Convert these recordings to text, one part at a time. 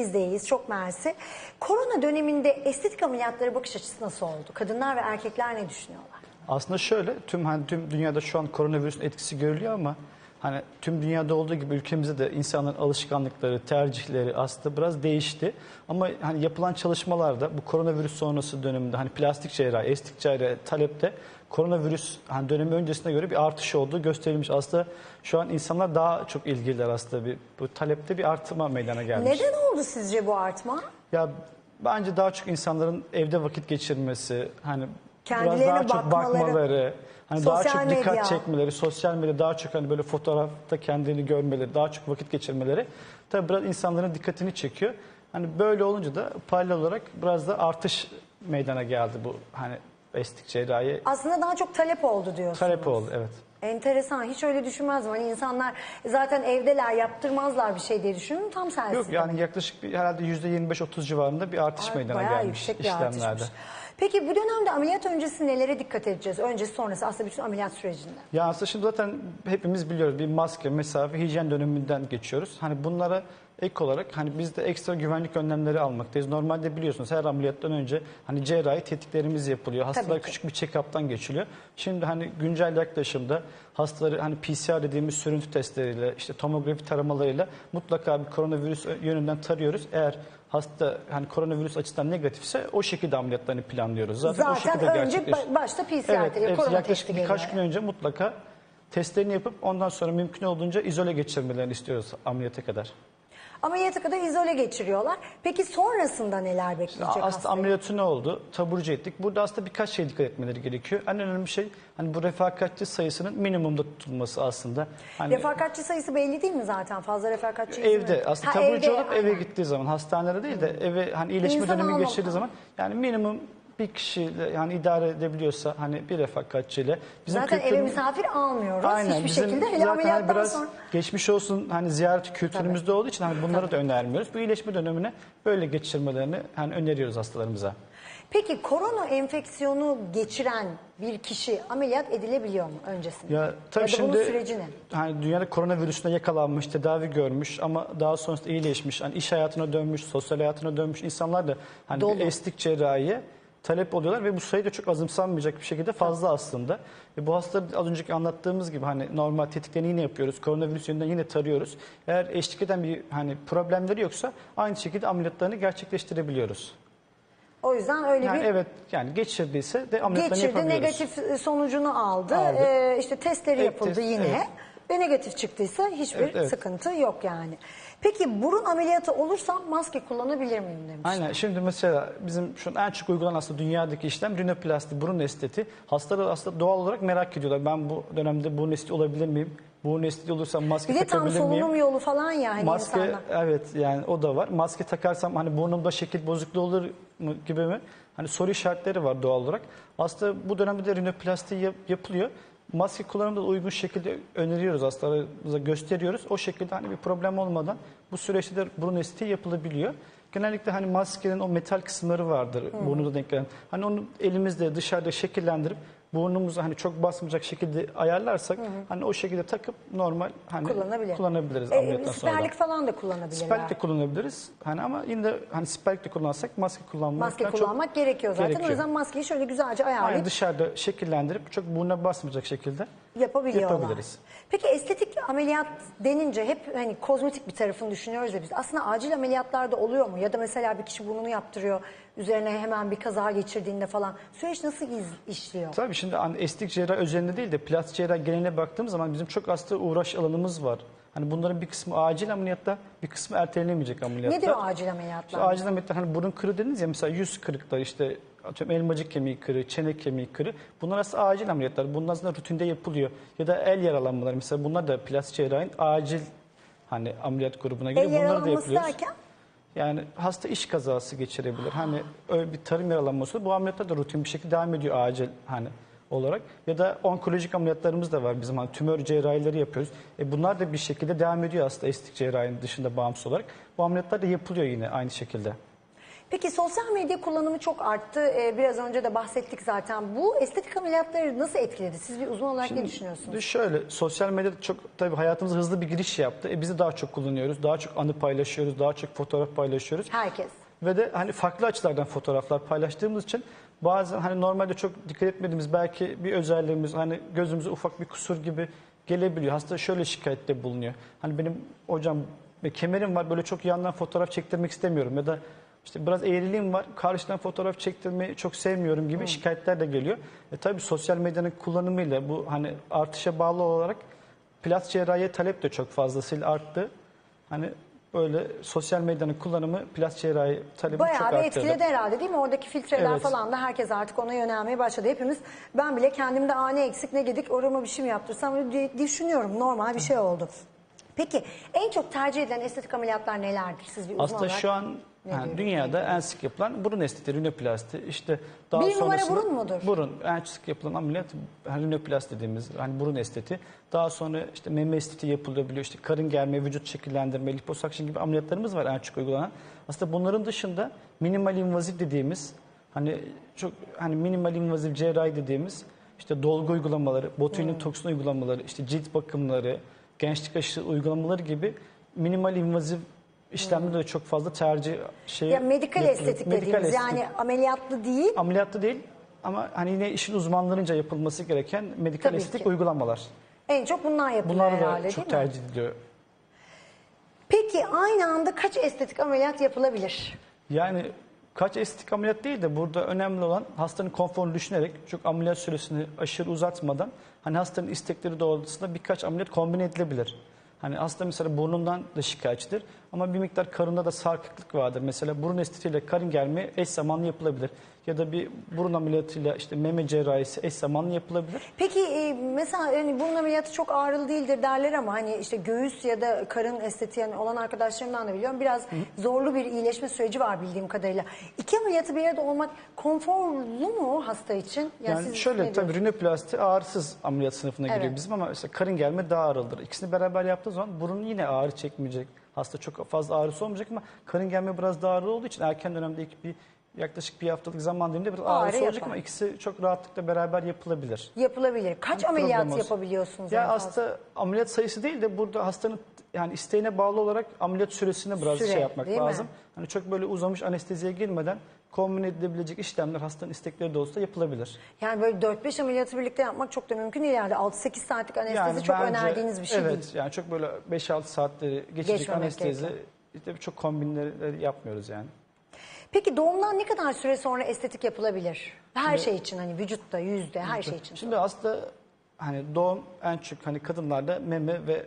Bizdeyiz. Çok mersi. Korona döneminde estetik ameliyatlara bakış açısı nasıl oldu? Kadınlar ve erkekler ne düşünüyorlar? Aslında şöyle tüm hani tüm dünyada şu an koronavirüsün etkisi görülüyor ama hani tüm dünyada olduğu gibi ülkemizde de insanların alışkanlıkları, tercihleri aslında biraz değişti. Ama hani yapılan çalışmalarda bu koronavirüs sonrası döneminde hani plastik cerrahi, estetik cerrahi talepte koronavirüs hani dönemi öncesine göre bir artış olduğu gösterilmiş. Aslında şu an insanlar daha çok ilgililer aslında bir bu talepte bir artıma meydana gelmiş. Neden oldu sizce bu artma? Ya bence daha çok insanların evde vakit geçirmesi, hani Kendilerine biraz daha çok bakmaları, bakmaları, hani daha çok dikkat medya. çekmeleri, sosyal medya daha çok hani böyle fotoğrafta kendini görmeleri, daha çok vakit geçirmeleri tabii biraz insanların dikkatini çekiyor. Hani böyle olunca da paralel olarak biraz da artış meydana geldi bu hani estetik cerrahi Aslında daha çok talep oldu diyorsunuz. talep oldu evet. Enteresan. Hiç öyle düşünmezdim. Hani insanlar zaten evdeler yaptırmazlar bir şey diye düşündüm. Tam tersi. Yok yani yaklaşık bir, herhalde %25-30 civarında bir artış meydana Bayağı gelmiş yüksek bir işlemlerde. artışmış. Peki bu dönemde ameliyat öncesi nelere dikkat edeceğiz? Öncesi sonrası aslında bütün ameliyat sürecinde. Ya aslında şimdi zaten hepimiz biliyoruz bir maske, mesafe, hijyen döneminden geçiyoruz. Hani bunlara ek olarak hani biz de ekstra güvenlik önlemleri almaktayız. Normalde biliyorsunuz her ameliyattan önce hani cerrahi tetkiklerimiz yapılıyor. Hastalar küçük bir check-up'tan geçiliyor. Şimdi hani güncel yaklaşımda hastaları hani PCR dediğimiz sürüntü testleriyle işte tomografi taramalarıyla mutlaka bir koronavirüs yönünden tarıyoruz. Eğer hasta hani koronavirüs açısından negatifse o şekilde ameliyatlarını planlıyoruz. Zaten, o Zaten şekilde önce başta PCR Evet, hepsi korona yaklaşık testi birkaç gün önce mutlaka testlerini yapıp ondan sonra mümkün olduğunca izole geçirmelerini istiyoruz ameliyata kadar. Ameliyata kadar izole geçiriyorlar. Peki sonrasında neler bekleyecek Aslında hastayı? ameliyatı ne oldu? Taburcu ettik. Burada aslında birkaç şey dikkat etmeleri gerekiyor. En önemli şey hani bu refakatçi sayısının minimumda tutulması aslında. Hani Refakatçi sayısı belli değil mi zaten? Fazla refakatçi evde yok. aslında Ha, taburcu evde, olup eve aynen. gittiği zaman hastanelere değil de eve hani iyileşme İnsan dönemi geçirdiği zaman yani minimum bir kişiyle yani idare edebiliyorsa hani bir refakatçiyle bizim Zaten eve kültürümüz- misafir almıyoruz Aynen, hiçbir bizim şekilde. Hele zaten hani ameliyattan biraz sonra. geçmiş olsun hani ziyaret kültürümüzde olduğu için hani bunları da önermiyoruz. Bu iyileşme dönemine böyle geçirmelerini hani öneriyoruz hastalarımıza. Peki korona enfeksiyonu geçiren bir kişi ameliyat edilebiliyor mu öncesinde? Ya tabii da şimdi bunun süreci ne? hani dünyada koronavirüsüne yakalanmış, tedavi görmüş ama daha sonrasında iyileşmiş, hani iş hayatına dönmüş, sosyal hayatına dönmüş insanlar da hani Dolu. bir estetik cerrahiye talep oluyorlar ve bu sayı da çok azımsanmayacak bir şekilde fazla aslında. Ve bu hastaları az önceki anlattığımız gibi hani normal tetiklerini yine yapıyoruz. Koronavirüs yönünden yine tarıyoruz. Eğer eşlik eden bir hani problemleri yoksa aynı şekilde ameliyatlarını gerçekleştirebiliyoruz. O yüzden öyle Yani bir evet yani geçirdiyse de ameliyatlarını geçirdi, yapabiliyoruz. negatif sonucunu aldı. Aldı. Ee, işte testleri Evet, yapıldı test, yine. evet. Ve negatif çıktıysa hiçbir Evet, evet. sıkıntı yok yani. Peki burun ameliyatı olursa maske kullanabilir miyim demiş. Aynen. Şimdi mesela bizim şu an en çok uygulanan aslında dünyadaki işlem rinoplasti, burun esteti. Hastalar aslında doğal olarak merak ediyorlar. Ben bu dönemde burun esteti olabilir miyim? Burun esteti olursam maske Bir de tam takabilir miyim? solunum yolu falan ya hani Maske insanlar. evet yani o da var. Maske takarsam hani burnumda şekil bozukluğu olur mu gibi mi? Hani soru işaretleri var doğal olarak. Aslında bu dönemde de rinoplasti yap- yapılıyor. Maske kullanımında da uygun şekilde öneriyoruz hastalarımıza gösteriyoruz. O şekilde hani bir problem olmadan bu süreçte de burun estetiği yapılabiliyor. Genellikle hani maskenin o metal kısımları vardır burnunda denk gelen. Hani onu elimizde dışarıda şekillendirip burnumuzu hani çok basmayacak şekilde ayarlarsak hani o şekilde takıp normal hani Kullanabilir. kullanabiliriz E, ameliyattan sonra. siperlik falan da kullanabilirler. Siperlik de kullanabiliriz. Hani ama yine de hani siperlik de kullansak maske kullanmak Maske kullanmak gerekiyor zaten. O yüzden maskeyi şöyle güzelce ayarlayıp Aynen dışarıda şekillendirip çok buruna basmayacak şekilde yapabiliyorlar. yapabiliriz. Peki estetik ameliyat denince hep hani kozmetik bir tarafını düşünüyoruz ya biz. Aslında acil ameliyatlarda oluyor mu? Ya da mesela bir kişi burnunu yaptırıyor. Üzerine hemen bir kaza geçirdiğinde falan. Süreç nasıl işliyor? Tabii şimdi hani estetik cerrahi özelinde değil de plastik cerrahi geneline baktığımız zaman bizim çok aslında uğraş alanımız var. Hani bunların bir kısmı acil ameliyatta, bir kısmı ertelenemeyecek ameliyatlar. Nedir o acil İşte ameliyatlar? acil ameliyatlar hani burun kırı dediniz ya mesela yüz kırıkları işte atıyorum elmacık kemiği kırığı, çene kemiği kırığı. Bunlar aslında acil ameliyatlar. Bunlar aslında rutinde yapılıyor. Ya da el yaralanmaları mesela bunlar da plastik cerrahinin acil hani ameliyat grubuna giriyor. El Bunları da derken? Yani hasta iş kazası geçirebilir. Hani öyle bir tarım yaralanması bu ameliyatlar da rutin bir şekilde devam ediyor acil hani olarak. Ya da onkolojik ameliyatlarımız da var bizim hani tümör cerrahileri yapıyoruz. E bunlar da bir şekilde devam ediyor aslında estetik cerrahinin dışında bağımsız olarak. Bu ameliyatlar da yapılıyor yine aynı şekilde. Peki sosyal medya kullanımı çok arttı. Ee, biraz önce de bahsettik zaten. Bu estetik ameliyatları nasıl etkiledi? Siz bir uzman olarak ne düşünüyorsunuz? Şimdi Şöyle sosyal medyada çok tabii hayatımıza hızlı bir giriş yaptı. E, bizi daha çok kullanıyoruz. Daha çok anı paylaşıyoruz. Daha çok fotoğraf paylaşıyoruz. Herkes. Ve de hani farklı açılardan fotoğraflar paylaştığımız için bazen hani normalde çok dikkat etmediğimiz belki bir özelliğimiz hani gözümüze ufak bir kusur gibi gelebiliyor. Hasta şöyle şikayette bulunuyor. Hani benim hocam kemerim var böyle çok yandan fotoğraf çektirmek istemiyorum ya da işte biraz eğriliğim var karşıdan fotoğraf çektirmeyi çok sevmiyorum gibi şikayetler de geliyor. E tabii sosyal medyanın kullanımıyla bu hani artışa bağlı olarak plastik cerrahiye talep de çok fazlasıyla arttı. Hani böyle sosyal medyanın kullanımı plastik cerrahi talebi çok Bayağı bir arttırdı. etkiledi herhalde değil mi? Oradaki filtreler Evet. falan da herkes artık ona yönelmeye başladı. Hepimiz ben bile kendimde aa ne eksik ne gedik orama bir şey mi yaptırsam diye düşünüyorum. Normal bir şey oldu. Peki en çok tercih edilen estetik ameliyatlar nelerdir? Siz bir uzman Aslında olarak. şu an ne yani dünyada en sık yapılan burun estetiği, rinoplasti. İşte daha Bir numara sonrasında- burun mudur? Burun. En sık yapılan ameliyat hani rinoplasti dediğimiz hani burun estetiği. Daha sonra işte meme estetiği yapılabiliyor. İşte karın germe, vücut şekillendirme, liposuction gibi ameliyatlarımız var en çok uygulanan. Aslında bunların dışında minimal invazif dediğimiz hani çok hani minimal invazif cerrahi dediğimiz işte dolgu uygulamaları, botulin Hmm. toksin uygulamaları, işte cilt bakımları, gençlik aşı uygulamaları gibi minimal invazif işlemleri de çok fazla tercih şey. Ya medikal yapılıyor. estetik Medikal dediğimiz estetik. yani ameliyatlı değil. ameliyatlı değil ama hani yine işin uzmanlarınca yapılması gereken medikal Tabii estetik ki. uygulamalar. En çok bunlar yapılıyor Bunlar herhalde da değil çok mi? tercih ediliyor. Peki aynı anda kaç estetik ameliyat yapılabilir? Yani kaç estetik ameliyat değil de burada önemli olan hastanın konforunu düşünerek çok ameliyat süresini aşırı uzatmadan hani hastanın istekleri doğrultusunda birkaç ameliyat kombine edilebilir. Hani hasta mesela burnundan da şikayetçidir ama bir miktar karında da sarkıklık vardır. Mesela burun estetiğiyle karın germe eş zamanlı yapılabilir. Ya da bir burun ameliyatıyla işte meme cerrahisi eş zamanlı yapılabilir. Peki e, mesela hani burun ameliyatı çok ağrılı değildir derler ama hani işte göğüs ya da karın estetiği olan arkadaşlarımdan da biliyorum. Biraz zorlu bir iyileşme süreci var bildiğim kadarıyla. İki ameliyatı bir arada olmak konforlu mu hasta için? Ya Yani siz şöyle tabii rinoplasti ağrısız ameliyat sınıfına giriyor Evet. bizim ama mesela karın germe daha ağrılıdır. İkisini beraber yaptığı zaman burun yine ağrı çekmeyecek. Hasta çok fazla ağrısı olmayacak ama karın germe biraz daha ağrı olduğu için erken dönemde ilk bir yaklaşık bir haftalık zaman diliminde biraz Ağrı olacak yapar. ama ikisi çok rahatlıkla beraber yapılabilir. Yapılabilir. Kaç Bir ameliyat problem olsun. yapabiliyorsunuz? Ya en fazla? hasta ameliyat sayısı değil de burada hastanın yani isteğine bağlı olarak ameliyat süresine biraz Süre, şey yapmak değil mi? lazım. Hani çok böyle uzamış anesteziye girmeden kombine edilebilecek işlemler hastanın istekleri de olsa yapılabilir. Yani böyle 4-5 ameliyatı birlikte yapmak çok da mümkün değil yani. 6-8 saatlik anestezi çok bence- önerdiğiniz bir şey evet, değil. yani çok böyle 5-6 saatleri geçecek Geçmemek anestezi gerekiyor. işte çok kombinleri yapmıyoruz yani. Peki doğumdan ne kadar süre sonra estetik yapılabilir? Her şey için hani vücutta, yüzde, her şey için. Şimdi aslında hani doğum en çok hani kadınlarda meme ve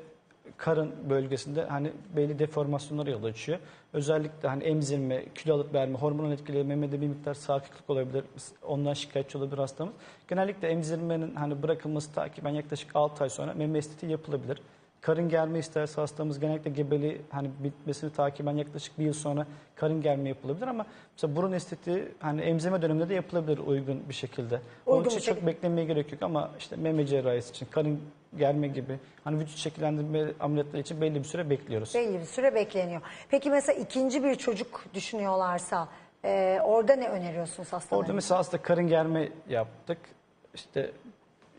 karın bölgesinde hani belli deformasyonlara yol açıyor. Özellikle hani emzirme, kilo alıp verme, hormonal etkileri memede bir miktar sarkıklık olabilir. Ondan şikayetçi olabilir hastamız. Genellikle emzirmenin hani bırakılması takiben yaklaşık 6 ay sonra meme estetiği yapılabilir. Karın germe isterse hastamız genellikle gebeliği hani bitmesini takiben yaklaşık bir yıl sonra karın germe yapılabilir ama mesela burun estetiği hani emzirme döneminde de yapılabilir uygun bir şekilde. Onun Uygun için bir çok şekilde. beklemeye gerek yok ama işte meme cerrahisi için karın germe gibi hani vücut şekillendirme ameliyatları için belli bir süre bekliyoruz. Belli bir süre bekleniyor. Peki mesela ikinci bir çocuk düşünüyorlarsa e, orada ne öneriyorsunuz hastalara? Orada mesela hasta karın germe yaptık. İşte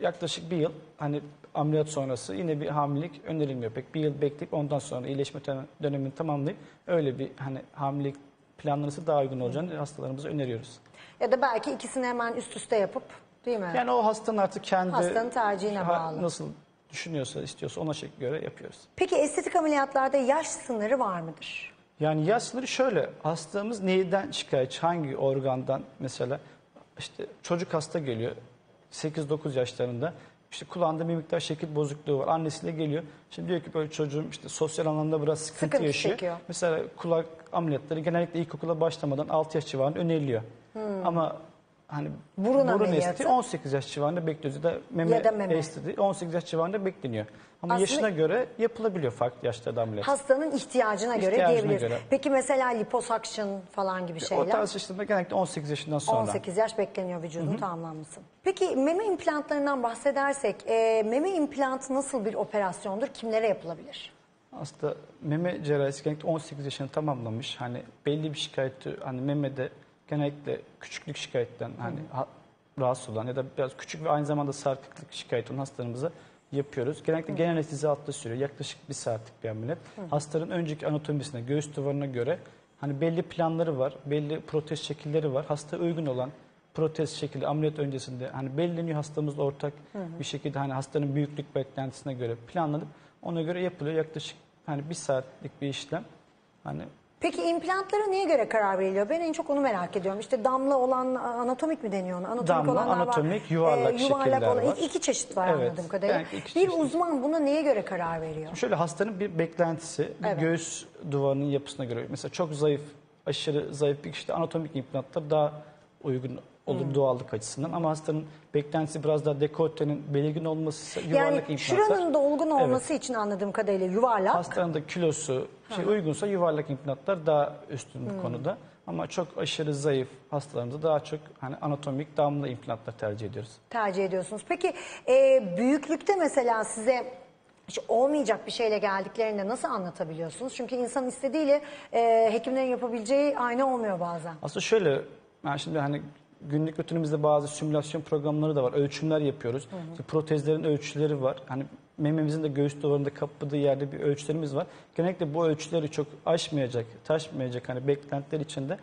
yaklaşık bir yıl hani ameliyat sonrası yine bir hamilelik önerilmiyor pek. Bir yıl bekleyip ondan sonra iyileşme dönem- dönemini tamamlayıp öyle bir hani hamilelik planlanırsa daha uygun olacağını hastalarımıza öneriyoruz. Ya da belki ikisini hemen üst üste yapıp değil mi? Yani o hastanın artık kendi Hastanın tercihine bağlı. nasıl düşünüyorsa, istiyorsa ona şekil göre yapıyoruz. Peki estetik ameliyatlarda yaş sınırı var mıdır? Yani yaş sınırı şöyle. Hastamız neyden şikayetçi? Hangi organdan mesela? işte çocuk hasta geliyor. 8-9 yaşlarında. İşte kulağında bir miktar şekil bozukluğu var. Annesiyle geliyor. Şimdi diyor ki böyle çocuğum işte sosyal anlamda biraz sıkıntı, Sıkıntı yaşıyor. çekiyor. Mesela kulak ameliyatları genellikle ilkokula başlamadan 6 yaş civarında öneriliyor. Ama hani Hmm. Burun ameliyatı? estetiği 18 yaş civarında bekliyoruz. Ya da meme, Ya da meme. estetiği 18 yaş civarında bekleniyor. Ama Aslında- yaşına göre yapılabiliyor farklı yaşlarda ameliyat. Hastanın ihtiyacına göre İhtiyacına diyebiliriz. göre. Peki mesela liposuction falan gibi O şeyler? tarz işlemler genellikle 18 yaşından sonra. 18 yaş bekleniyor vücudun tamamlanması. Peki meme implantlarından bahsedersek e, meme implantı nasıl bir operasyondur? Kimlere yapılabilir? Aslında meme cerrahisi genellikle 18 yaşını tamamlamış. Hani belli bir şikayeti hani memede genellikle küçüklük şikayetten hani ha- rahatsız olan ya da biraz küçük ve aynı zamanda sarkıklık şikayeti olan hastalarımıza yapıyoruz. Genellikle genel anestezi altta sürüyor. Yaklaşık bir saatlik bir ameliyat. Hastanın önceki anatomisine, göğüs duvarına göre hani belli planları var, belli protez şekilleri var. Hasta uygun olan protez şekli ameliyat öncesinde hani belirleniyor hastamızla ortak bir şekilde hani hastanın büyüklük beklentisine göre planlanıp ona göre yapılıyor. Yaklaşık hani bir saatlik bir işlem. Hani Peki implantlara neye göre karar veriliyor? Ben en çok onu merak ediyorum. İşte damla olan anatomik mi deniyor ona? Anatomik Damla, olanlar anatomik, var. yuvarlak şekiller olan, var. İki çeşit var Evet, anladığım kadarıyla. yani bir çeşit. uzman buna neye göre karar veriyor? Şöyle hastanın bir beklentisi, bir Evet. göğüs duvarının yapısına göre. Mesela çok zayıf, aşırı zayıf bir kişide anatomik implantlar daha uygun olur Hmm. doğallık açısından. Ama hastanın beklentisi biraz daha dekoltenin belirgin olması, yuvarlak Yani implantlar. şuranın dolgun Evet. olması için anladığım kadarıyla yuvarlak. Hastanın da kilosu şey uygunsa yuvarlak implantlar daha üstün Hmm. bu konuda. Ama çok aşırı zayıf hastalarımızda daha çok hani anatomik damla implantlar tercih ediyoruz. tercih ediyorsunuz. Peki e, büyüklükte mesela size hiç olmayacak bir şeyle geldiklerinde nasıl anlatabiliyorsunuz? Çünkü insan istediğiyle e, hekimlerin yapabileceği aynı olmuyor bazen. Aslında şöyle, ben şimdi hani günlük rutinimizde bazı simülasyon programları da var. Ölçümler yapıyoruz. İşte protezlerin ölçüleri var. Hani mememizin de göğüs duvarında kapladığı yerde bir ölçülerimiz var. Genellikle bu ölçüleri çok aşmayacak, taşmayacak hani beklentiler içinde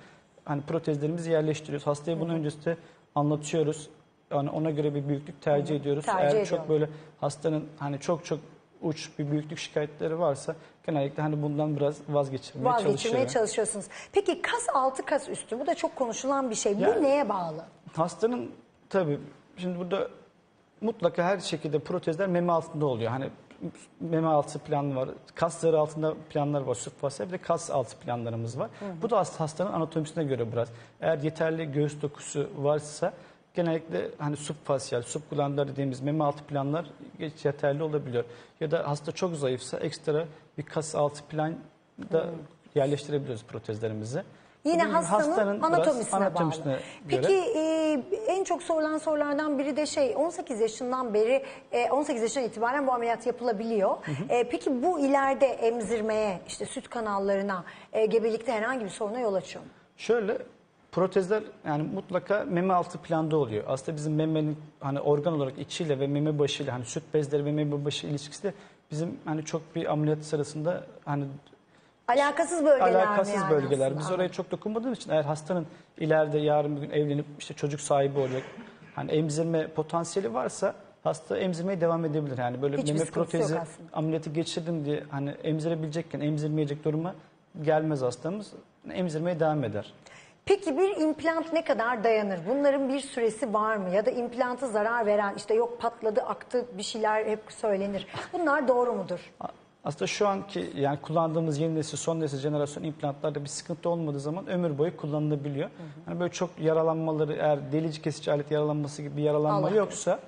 hani protezlerimizi yerleştiriyoruz. Hastaya bunu öncesinde anlatıyoruz. Yani ona göre bir büyüklük tercih ediyoruz. Tercih Eğer ediyorlar. çok böyle hastanın hani çok çok uç bir büyüklük şikayetleri varsa genellikle hani bundan biraz vazgeçirmeye, Vazgeçirmeye çalışıyor. çalışıyorsunuz. Peki kas altı kas üstü bu da çok konuşulan bir şey. Bu Yani- neye bağlı? Hastanın tabii şimdi burada mutlaka her şekilde protezler meme altında oluyor. Hani meme altı planı var. Kas zarı altında planlar var. Subfasya bir de kas altı planlarımız var. Bu da aslında hastanın anatomisine göre biraz. Eğer yeterli göğüs dokusu varsa genellikle hani subfasyal, subglandlar dediğimiz meme altı planlar geç yeterli olabiliyor. Ya da hasta çok zayıfsa ekstra bir kas altı plan da yerleştirebiliyoruz protezlerimizi. Yine hastanın, biraz anatomisine, anatomisine bağlı. göre. Peki e, en çok sorulan sorulardan biri de şey 18 yaşından beri e, 18 yaşından itibaren bu ameliyat yapılabiliyor. E, peki bu ileride emzirmeye işte süt kanallarına e, gebelikte herhangi bir soruna yol açıyor mu? Şöyle protezler yani mutlaka meme altı planda oluyor. Aslında bizim memenin hani organ olarak içiyle ve meme başıyla hani süt bezleri ve meme başı ilişkisi de bizim hani çok bir ameliyat sırasında hani Alakasız bölgeler mi alakasız yani bölgeler. aslında? Biz oraya çok dokunmadığımız için eğer hastanın ileride yarın bir gün evlenip işte çocuk sahibi olacak hani emzirme potansiyeli varsa hasta emzirmeye devam edebilir. Yani böyle Hiçbir meme sıkıntısı yok protezi aslında. ameliyatı geçirdim diye hani emzirebilecekken emzirmeyecek duruma gelmez hastamız. Emzirmeye devam eder. Peki bir implant ne kadar dayanır? Bunların bir süresi var mı? Ya da implantı zarar veren işte yok patladı aktı bir şeyler hep söylenir. Bunlar doğru mudur? Aslında şu anki yani kullandığımız yeni nesil, son nesil jenerasyon implantlarda bir sıkıntı olmadığı zaman ömür boyu kullanılabiliyor. Hani böyle çok yaralanmaları eğer delici kesici alet yaralanması gibi bir yaralanma Allah yoksa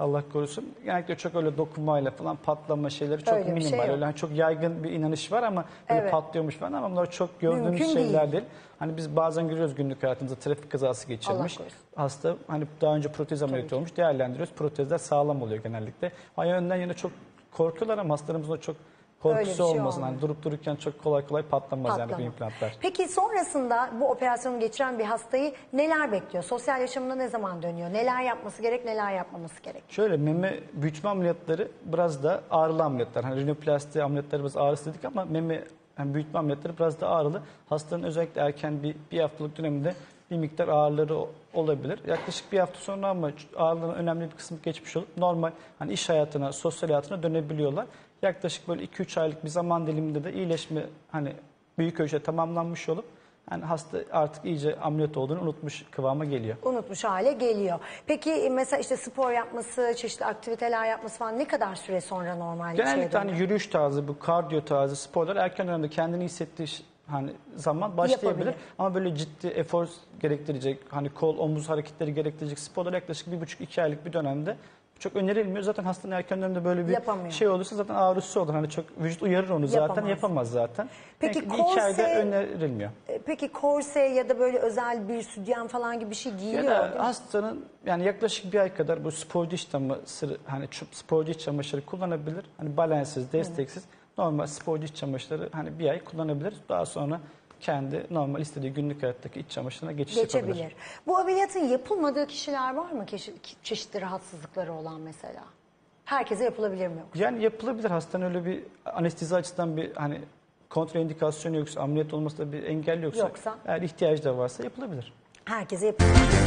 Allah korusun. Genellikle çok öyle dokunmayla falan patlama şeyleri çok Öyle bir minimal. şey yok. öyle hani çok yaygın bir inanış var ama böyle Evet. patlıyormuş falan ama bunlar çok gördüğümüz Mümkün şeyler değil. Hani biz bazen görüyoruz günlük hayatımızda trafik kazası geçirmiş. korusun. Hasta hani daha önce protez ameliyatı olmuş değerlendiriyoruz. Protezler sağlam oluyor genellikle. Ay yönden yine çok korkuyorlar ama hastalarımızın da çok korkusu şey olmasın. olmuyor. Hani durup dururken çok kolay kolay patlamaz yani bu Patlama. implantlar. Peki sonrasında bu operasyonu geçiren bir hastayı neler bekliyor? Sosyal yaşamına ne zaman dönüyor? Neler yapması gerek, neler yapmaması gerek? Şöyle meme büyütme ameliyatları biraz da ağrılı ameliyatlar. Hani rinoplasti ameliyatları biraz ağrısı dedik ama meme yani büyütme ameliyatları biraz da ağrılı. Hastanın özellikle erken bir, bir haftalık döneminde bir miktar ağrıları olabilir. Yaklaşık bir hafta sonra ama ağrıların önemli bir kısmı geçmiş olup normal hani iş hayatına, sosyal hayatına dönebiliyorlar. Yaklaşık böyle 2-3 aylık bir zaman diliminde de iyileşme hani büyük ölçüde tamamlanmış olup yani hasta artık iyice ameliyat olduğunu unutmuş kıvama geliyor. Unutmuş hale geliyor. Peki e, mesela işte spor yapması, çeşitli aktiviteler yapması falan ne kadar süre sonra normal Genellikle hani yürüyüş tarzı, bu kardiyo tarzı sporlar erken dönemde kendini hissettiği hani zaman başlayabilir. Yapabilir. Ama böyle ciddi efor gerektirecek, hani kol, omuz hareketleri gerektirecek sporlar yaklaşık bir buçuk iki aylık bir dönemde çok önerilmiyor. Zaten hastanın erken dönemde böyle bir Yapamıyor. şey olursa zaten ağrısı olur. Hani çok vücut uyarır onu zaten Yapamaz. zaten. Peki Genellikle bir iki ayda korse- önerilmiyor. E, Peki korse ya da böyle özel bir sütyen falan gibi bir şey Ya giyiliyor değil mi? da hastanın yani yaklaşık bir ay kadar bu sporcu iç çamaşırı hani çu- sporcu iç çamaşırı kullanabilir. Hani balensiz, desteksiz. normal sporcu iç çamaşırları hani bir ay kullanabilir. Daha sonra kendi normal istediği günlük hayattaki iç çamaşırına geçiş yapabilir. Geçebilir. Bu ameliyatın yapılmadığı kişiler var mı? Keşi- Çeşitli rahatsızlıkları olan mesela. Herkese yapılabilir mi? Yani yapılabilir hastanın öyle bir anestezi açısından bir hani kontraindikasyonu yoksa ameliyat olmasında bir engel yoksa, Yoksa? eğer ihtiyacı da varsa yapılabilir. Herkese yapılabilir.